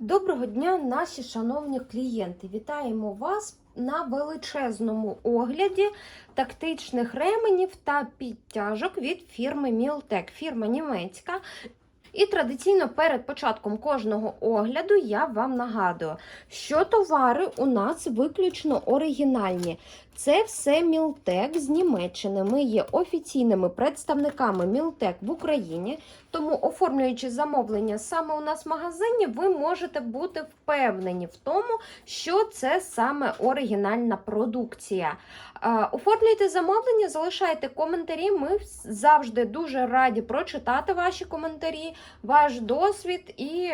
Доброго дня, наші шановні клієнти! Вітаємо вас на величезному огляді тактичних ременів та підтяжок від фірми Мілтек. Фірма німецька. І традиційно перед початком кожного огляду я вам нагадую, що товари у нас виключно оригінальні. Це все Мілтек з Німеччини. Ми є офіційними представниками Мілтек в Україні. Тому, оформлюючи замовлення саме у нас в магазині, ви можете бути впевнені в тому, що це саме оригінальна продукція. Оформлюйте замовлення, залишайте коментарі. Ми завжди дуже раді прочитати ваші коментарі, ваш досвід і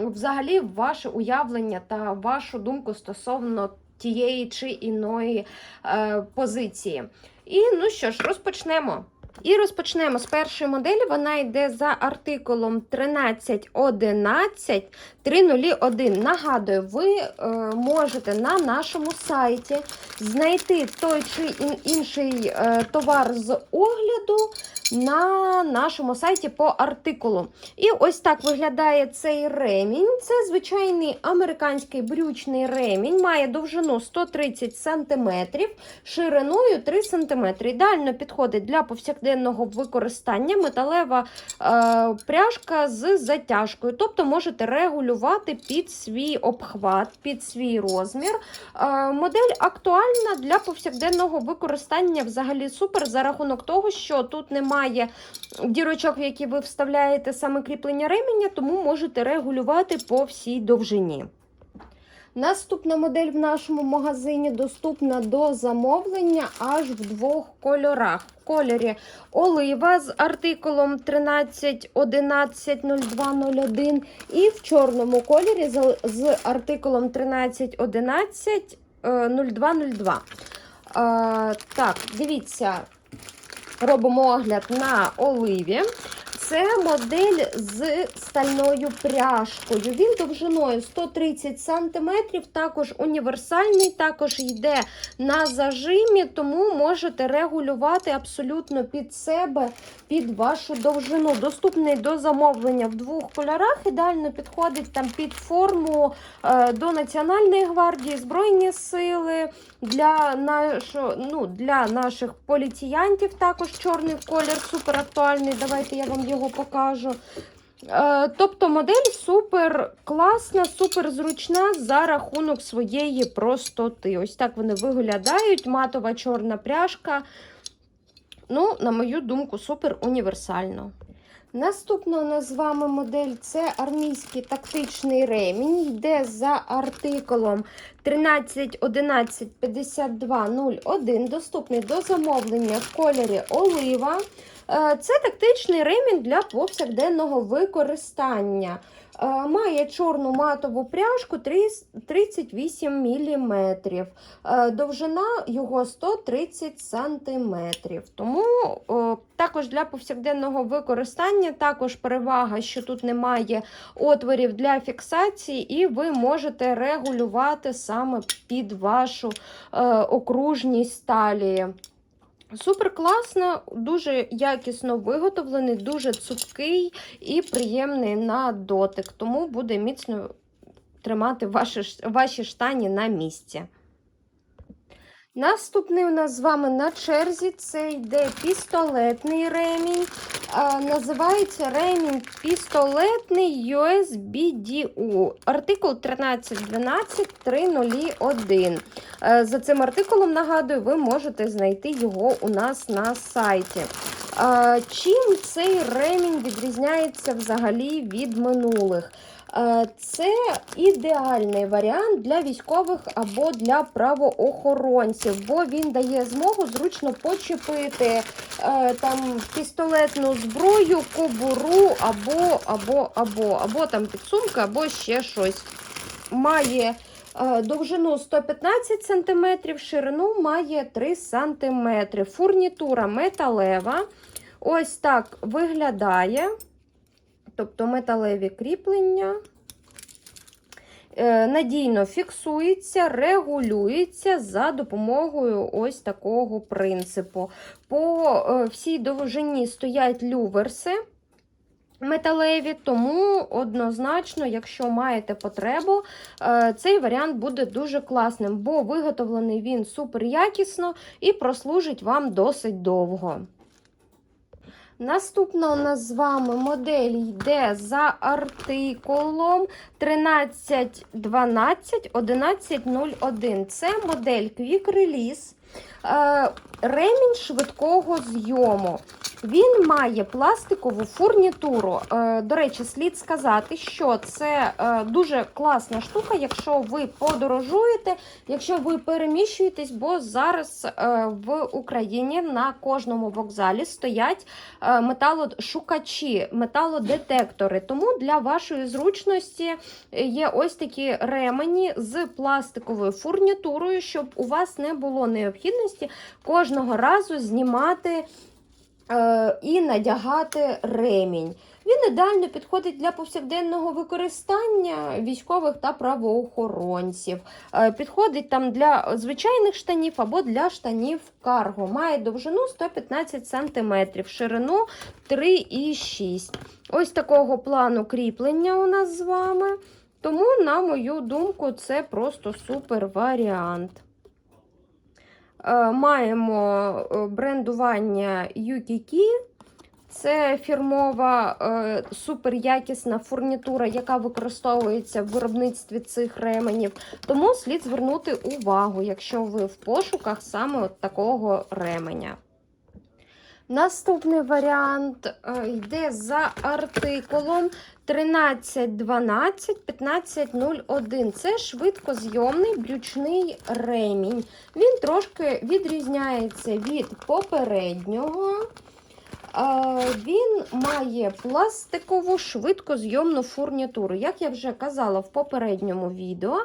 взагалі ваше уявлення та вашу думку стосовно тієї чи іної е, позиції. І ну що ж, розпочнемо. І розпочнемо з першої моделі. Вона йде за артикулом 1311 301. Нагадую, ви е, можете на нашому сайті знайти той чи інший е, товар з огляду на нашому сайті по артикулу. І ось так виглядає цей ремінь. Це звичайний американський брючний ремінь, має довжину 130 см, шириною 3 см. Ідеально підходить для повсякденного використання металева е, пряжка з затяжкою. Тобто можете регулювати під свій обхват, під свій розмір. Е, модель актуальна для повсякденного використання взагалі супер за рахунок того, що тут немає дірочок, в які ви вставляєте саме кріплення ременя, тому можете регулювати по всій довжині. Наступна модель в нашому магазині доступна до замовлення аж в двох кольорах. В кольорі олива з артикулом 13110201 і в чорному кольорі з, артикулом 1311 е, 0202. Е, так, дивіться, робимо огляд на оливі. Це модель з стальною пряжкою. Він довжиною 130 см, також універсальний, також йде на зажимі, тому можете регулювати абсолютно під себе, під вашу довжину. Доступний до замовлення в двох кольорах. Ідеально підходить там під форму е, до Національної гвардії, Збройні сили. Для, нашо, ну, для наших поліціянтів також чорний колір супер актуальний. Давайте я вам його покажу. Е, Тобто модель супер класна, супер зручна за рахунок своєї простоти. Ось так вони виглядають. Матова чорна пряжка. Ну, на мою думку, супер універсально. Наступна у нас з вами модель це армійський тактичний ремінь. Йде за артикулом 13115201. Доступний до замовлення в кольорі олива. Е, Це тактичний ремінь для повсякденного використання. Е, Має чорну матову пряжку 38 мм. Довжина його 130 см. Тому також для повсякденного використання також перевага, що тут немає отворів для фіксації, і ви можете регулювати саме під вашу е, окружність талії. Супер класно, дуже якісно виготовлений, дуже цупкий і приємний на дотик, тому буде міцно тримати ваші, ваші штані на місці. Наступний у нас з вами на черзі це йде пістолетний ремінь. А, називається ремінь пістолетний USBDU. Артикул 1312-301. Е, За цим артикулом, нагадую, ви можете знайти його у нас на сайті. Е, Чим цей ремінь відрізняється взагалі від минулих? Е, Це ідеальний варіант для військових або для правоохоронців, бо він дає змогу зручно почепити е, там пістолетну зброю, кобуру або, або, або, або там підсумки, або ще щось. Має е, довжину 115 см, ширину має 3 см. Фурнітура металева. Ось так виглядає. Тобто металеві кріплення. Е, Надійно фіксується, регулюється за допомогою ось такого принципу. По е, всій довжині стоять люверси. металеві, тому однозначно, якщо маєте потребу, е, цей варіант буде дуже класним, бо виготовлений він супер якісно і прослужить вам досить довго. Наступна у нас з вами модель йде за артикулом 1312 1101. Це модель Quick Release. Е, Ремінь швидкого зйому. Він має пластикову фурнітуру. Е, До речі, слід сказати, що це е, дуже класна штука, якщо ви подорожуєте, якщо ви переміщуєтесь, бо зараз в Україні на кожному вокзалі стоять металошукачі, металодетектори. Тому для вашої зручності є ось такі ремені з пластиковою фурнітурою, щоб у вас не було необхідності кожного разу знімати е, і надягати ремінь. Він ідеально підходить для повсякденного використання військових та правоохоронців. Е, підходить там для звичайних штанів або для штанів карго. Має довжину 115 см, ширину 3,6 Ось такого плану кріплення у нас з вами. Тому, на мою думку, це просто супер варіант. Е, Маємо е, брендування Yukiki. Це фірмова е, суперякісна фурнітура, яка використовується в виробництві цих ременів. Тому слід звернути увагу, якщо ви в пошуках саме такого ременя. Наступний варіант йде за артикулом 1312 1501. Це швидкозйомний брючний ремінь. Він трошки відрізняється від попереднього. Він має пластикову швидкозйомну фурнітуру. Як я вже казала в попередньому відео,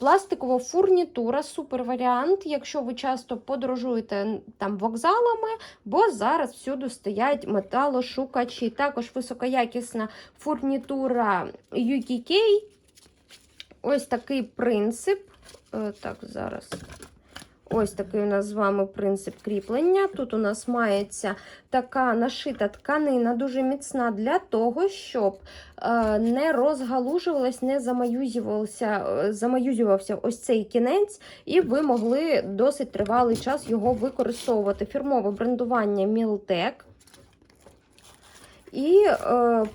пластикова фурнітура супер варіант, якщо ви часто подорожуєте там вокзалами, бо зараз всюди стоять металошукачі. Також високоякісна фурнітура UKK. Ось такий принцип. Е, Так, зараз. Ось такий у нас з вами принцип кріплення. Тут у нас мається така нашита тканина, дуже міцна для того, щоб е, не розгалужувалась, не замаюзювався, е, замаюзювався ось цей кінець, і ви могли досить тривалий час його використовувати. Фірмове брендування Miltec. І е,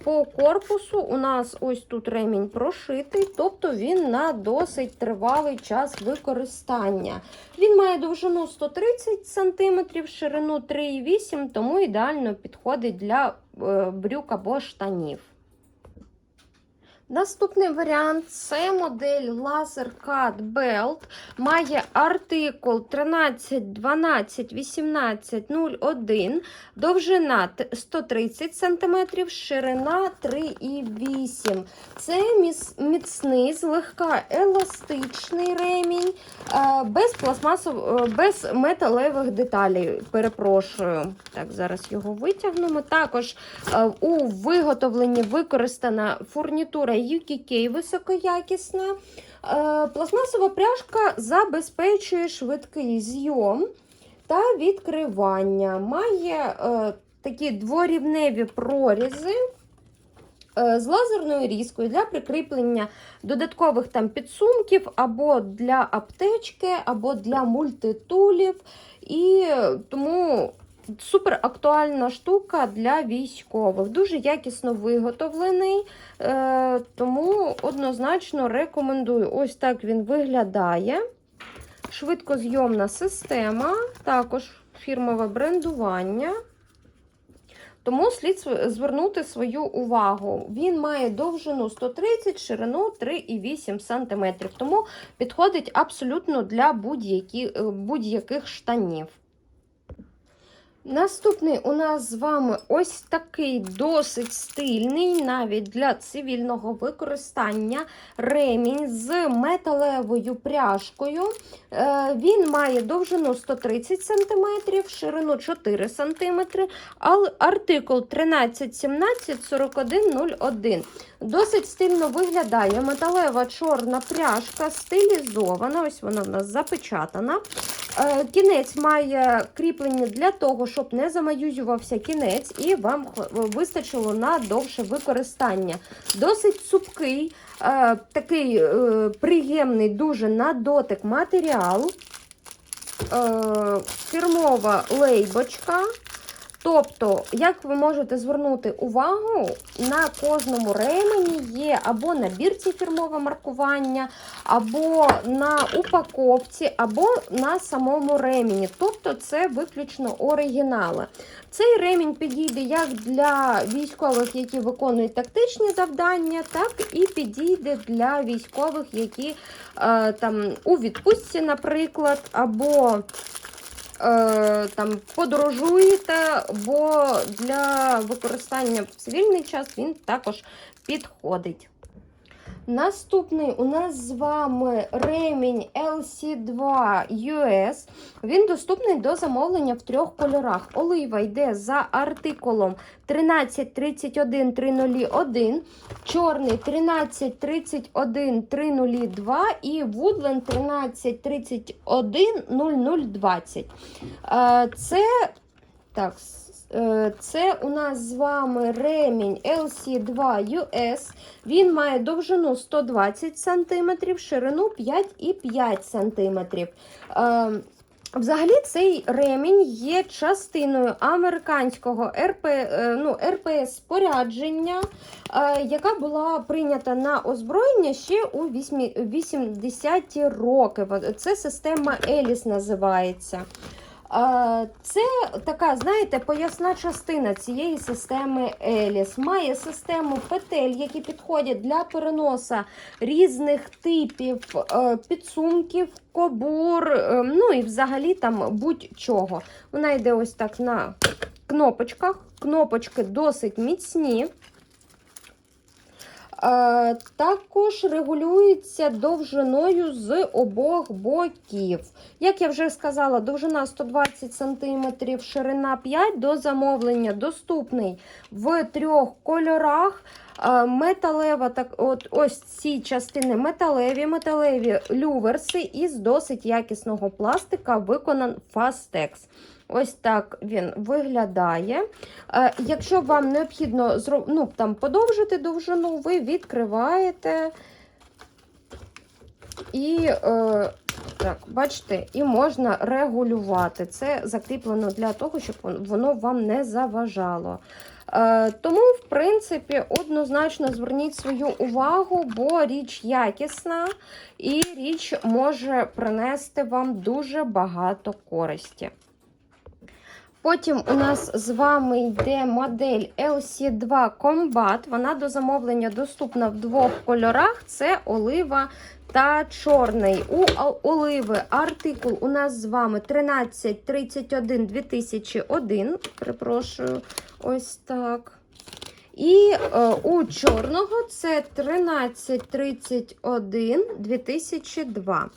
по корпусу у нас ось тут ремінь прошитий, тобто він на досить тривалий час використання. Він має довжину 130 см, ширину 3,8 тому ідеально підходить для е, брюк або штанів. Наступний варіант це модель Laser Cut Belt. Має артикул 13 12 18 01, довжина 130 см, ширина 3,8 Це міцний, злегка еластичний ремінь, е, без пластмасов, е, без металевих деталей. Перепрошую. Так, зараз його витягнемо. Також е, у виготовленні використана фурнітура UKK високоякісна. Е, Пластмасова пряжка забезпечує швидкий зйом та відкривання. Має е, такі дворівневі прорізи. е, З лазерною різкою для прикріплення додаткових там підсумків, або для аптечки, або для мультитулів. І тому супер актуальна штука для військових. Дуже якісно виготовлений, е, тому однозначно рекомендую. Ось так він виглядає. Швидкозйомна система, також фірмове брендування. Тому слід звернути свою увагу. Він має довжину 130, ширину 3,8 см. Тому підходить абсолютно для е, будь-яких штанів. Наступний у нас з вами ось такий досить стильний, навіть для цивільного використання ремінь з металевою пряжкою. Е, Він має довжину 130 см, ширину 4 см, артикул 1317 4101. Досить стильно виглядає металева чорна пряжка, стилізована. Ось вона в нас запечатана. Е, Кінець має кріплення для того, щоб не замаюзювався кінець, і вам вистачило на довше використання. Досить цупкий, е, такий е, приємний дуже на дотик матеріал. Е, Фірмова лейбочка. Тобто, як ви можете звернути увагу, на кожному ремені є або на бірці фірмове маркування, або на упаковці, або на самому ремені. Тобто це виключно оригінали. Цей ремінь підійде як для військових, які виконують тактичні завдання, так і підійде для військових, які е, там у відпустці, наприклад, або е, там подорожуєте, бо для використання в цивільний час він також підходить. Наступний у нас з вами ремінь LC2 US. Він доступний до замовлення в трьох кольорах. Олива йде за артикулом 1331301, чорний 1331302 і Woodland 1331020. Е, Це так, це у нас з вами ремінь LC2 US. Він має довжину 120 см, ширину 5,5 см. Е, Взагалі, цей ремінь є частиною американського РП, е, ну, РПС спорядження, е, яка була прийнята на озброєння ще у 80-ті роки. Це система Еліс називається. Це така, знаєте, поясна частина цієї системи Еліс. Має систему петель, які підходять для переноса різних типів е, підсумків, кобур, е, ну і взагалі там будь-чого. Вона йде ось так на кнопочках. Кнопочки досить міцні. Е, Також регулюється довжиною з обох боків. Як я вже сказала, довжина 120 см, ширина 5 до замовлення доступний в трьох кольорах. Металева, так, от ось ці частини металеві, металеві люверси із досить якісного пластика виконан Fastex. Ось так він виглядає. Е, Якщо вам необхідно ну, там, подовжити довжину, ви відкриваєте і, е, так, бачите, і можна регулювати. Це закріплено для того, щоб воно вам не заважало. Е, тому, в принципі, однозначно зверніть свою увагу, бо річ якісна і річ може принести вам дуже багато користі. Потім у нас з вами йде модель LC2 Combat. Вона до замовлення доступна в двох кольорах: це олива та чорний. У оливи артикул у нас з вами 1331 2001. Перепрошую, ось так. І е, у чорного це 1331 2002.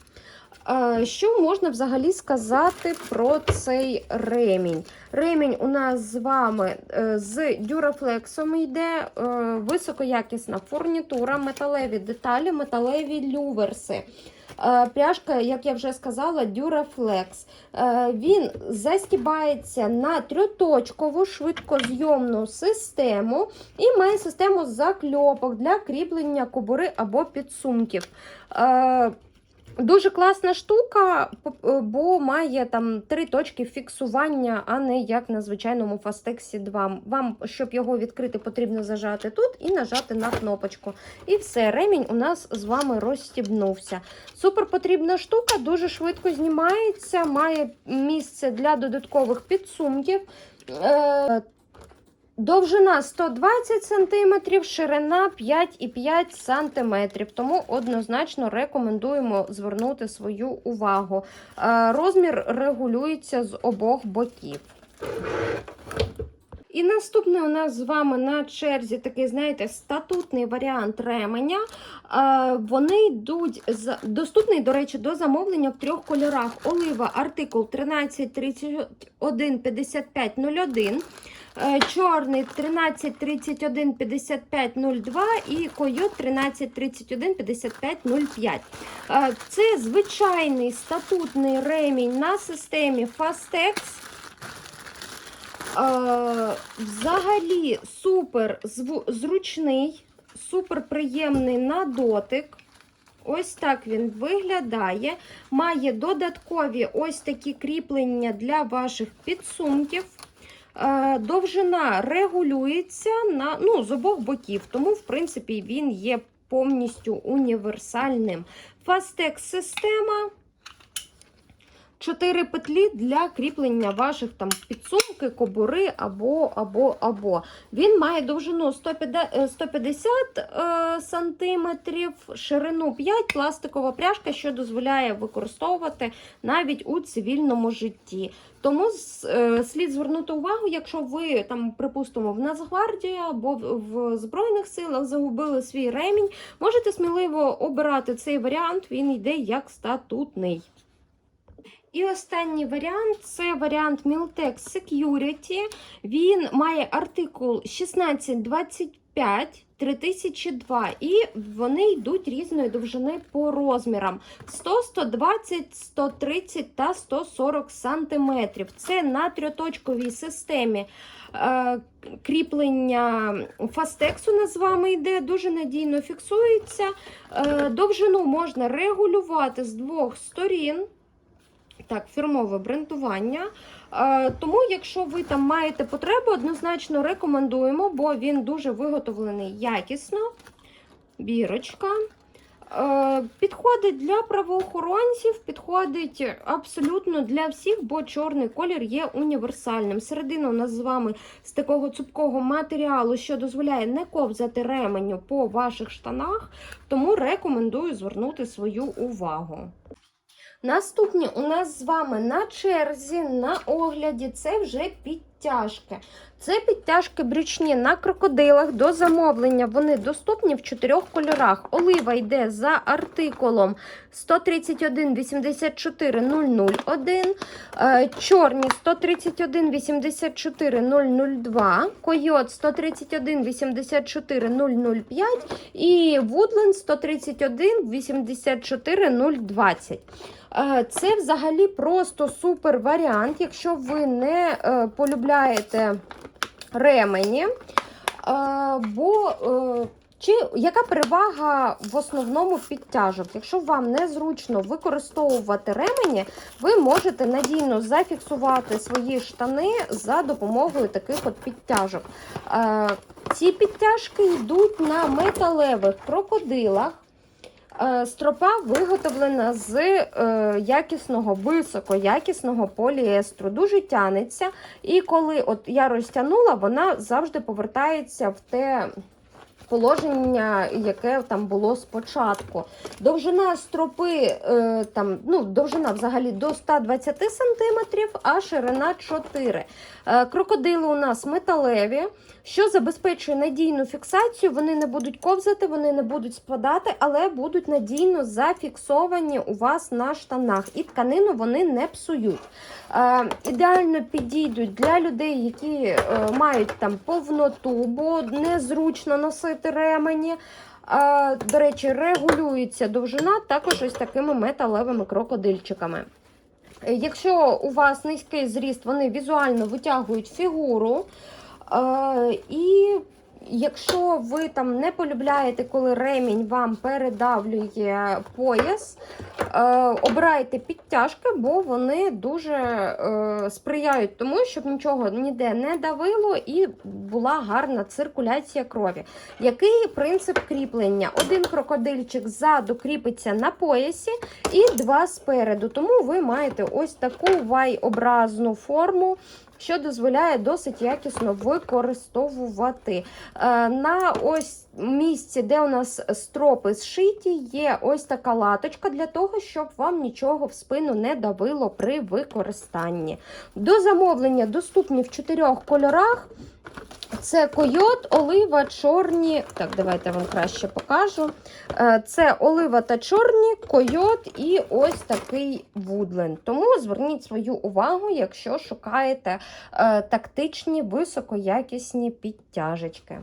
Що можна взагалі сказати про цей ремінь? Ремінь у нас з вами е, з дюрафлексом йде е, високоякісна фурнітура, металеві деталі, металеві люверси. Е, Пряжка, як я вже сказала. Е, Він застібається на трьоточкову швидкозйомну систему і має систему закльопок для кріплення кобури або підсумків. Е, Дуже класна штука, бо має там три точки фіксування, а не як на звичайному Fastexі 2. Вам, щоб його відкрити, потрібно зажати тут і нажати на кнопочку. І все, ремінь у нас з вами розстібнувся. Супер потрібна штука, дуже швидко знімається, має місце для додаткових підсумків. Довжина 120 см, ширина 5,5 см. Тому однозначно рекомендуємо звернути свою увагу. Е, Розмір регулюється з обох боків. І наступний у нас з вами на черзі такий, знаєте, статутний варіант ременя. Е, Вони йдуть з доступний, до речі, до замовлення в трьох кольорах: олива, артикул 1331 5501. Е, Чорний 13 31 55 02 і койот 13 31 55 05. Е, Це звичайний статутний ремінь на системі Fastex. Е, Взагалі супер зручний, супер приємний на дотик. Ось так він виглядає. Має додаткові ось такі кріплення для ваших підсумків. Е, Довжина регулюється на, ну, з обох боків, тому, в принципі, він є повністю універсальним. Фастек система. Чотири петлі для кріплення ваших там підсумки, кобури або, або, або. Він має довжину 150, е, 150 е, сантиметрів, ширину 5, пластикова пряжка, що дозволяє використовувати навіть у цивільному житті. Тому е, слід звернути увагу, якщо ви там, припустимо, в Нацгвардії або в Збройних силах загубили свій ремінь, можете сміливо обирати цей варіант, він йде як статутний. І останній варіант це варіант Miltex Security. Він має артикул 1625 3002, і вони йдуть різної довжини по розмірам: 100, 120, 130 та 140 сантиметрів. Це на трьоточковій системі. е, Кріплення фастексу нас з вами йде, дуже надійно фіксується. Е, Довжину можна регулювати з двох сторін. Так, фірмове брендування. Е, тому, якщо ви там маєте потребу, однозначно рекомендуємо, бо він дуже виготовлений якісно. Бірочка. Е, Підходить для правоохоронців, підходить абсолютно для всіх, бо чорний колір є універсальним. Середина у нас з вами з такого цупкого матеріалу, що дозволяє не ковзати ременю по ваших штанах, тому рекомендую звернути свою увагу. Наступні у нас з вами на черзі, на огляді, це вже підтяжки. Це підтяжки брючні на крокодилах до замовлення. Вони доступні в чотирьох кольорах. Олива йде за артикулом 131 84 001, е, чорні 131 84 002, койот 131 84 005 і Woodland 131 84 020. Е, Це взагалі просто супер варіант, якщо ви не е, полюбляєте ремені. Е, Бо е, чи яка перевага в основному підтяжок? Якщо вам незручно використовувати ремені, ви можете надійно зафіксувати свої штани за допомогою таких от підтяжок. Е, Ці підтяжки йдуть на металевих крокодилах. Е, Стропа виготовлена з е, якісного, високоякісного поліестру. Дуже тянеться. І коли от я розтягнула, вона завжди повертається в те положення, яке там було спочатку. Довжина стропи, е, там, ну, довжина взагалі до 120 см, а ширина 4 Е, Крокодили у нас металеві, що забезпечує надійну фіксацію. Вони не будуть ковзати, вони не будуть спадати, але будуть надійно зафіксовані у вас на штанах. І тканину вони не псують. Е, ідеально підійдуть для людей, які е, мають там повноту, бо незручно носити ремені. Е, до речі, регулюється довжина також ось такими металевими крокодильчиками. Е, Якщо у вас низький зріст, вони візуально витягують фігуру. Е, і якщо ви там не полюбляєте, коли ремінь вам передавлює пояс, е, обирайте підтяжки, бо вони дуже е, сприяють тому, щоб нічого ніде не давило і була гарна циркуляція крові. Який принцип кріплення? Один крокодильчик ззаду кріпиться на поясі і два спереду. Тому ви маєте ось таку вай-образну форму. Що дозволяє досить якісно використовувати. Е, На ось місці, де у нас стропи зшиті, є ось така латочка для того, щоб вам нічого в спину не давило при використанні. До замовлення доступні в чотирьох кольорах. Це койот, олива, чорні. Так, давайте я вам краще покажу. Е, Це олива та чорні, койот і ось такий вудлен. Тому зверніть свою увагу, якщо шукаєте е, тактичні, високоякісні підтяжечки.